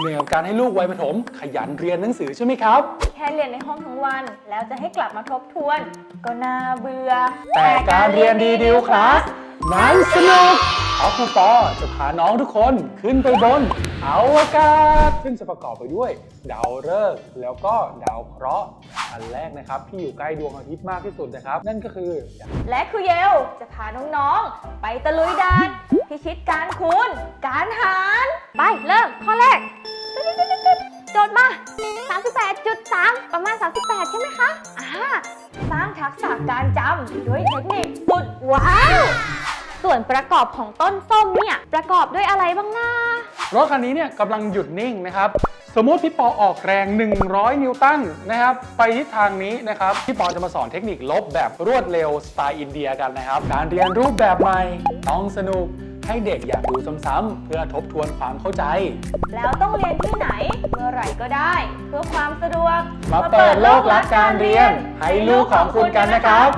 เหนื่อยกับการให้ลูกวัยประถม ขยันเรียนหนังสือใช่ไหมครับ แค่เรียนในห้องทั้งวัน แล้วจะให้กลับมาทบทวน ก็น่าเบื่อแต่การเรียนดีดิวคลาสนั้นสนุกเพราะครูปอจะพาน้องทุกคนขึ้นไปบนอวกาศซึ่งจะประกอบไปด้วย ดาวฤกษ์แล้วก็ดาวเคราะห์อันแรกนะครับ ที่อยู่ใกล้ดวงอาทิตย์มากที่สุดนะครับ นั่นก็คือ และครูเยลจะพาน้องๆ ไปตะลุยด่านพิชิตการคูณการห 38 ใช่ไหมคะ อ่า สร้างทักษะการจำด้วยเทคนิคสุดว้าว ส่วนประกอบของต้นส้มเนี่ย ประกอบด้วยอะไรบ้างนะรถคันนี้เนี่ยกำลังหยุดนิ่งนะครับ สมมุติพี่ปอออกแรง 100 นิวตันนะครับ ไปทิศทางนี้นะครับ พี่ปอจะมาสอนเทคนิคลบแบบรวดเร็วสไตล์อินเดียกันนะครับ การเรียนรูปแบบใหม่ต้องสนุกให้เด็กอยากดูซ้ำๆเพื่อทบทวนความเข้าใจ แล้วต้องเรียนที่ไหนเมื่อไหร่ ก็ได้ เพื่อความสะดวกมาเปิดโลกรักการเรียน ให้ลูกของคุณกันนะครับ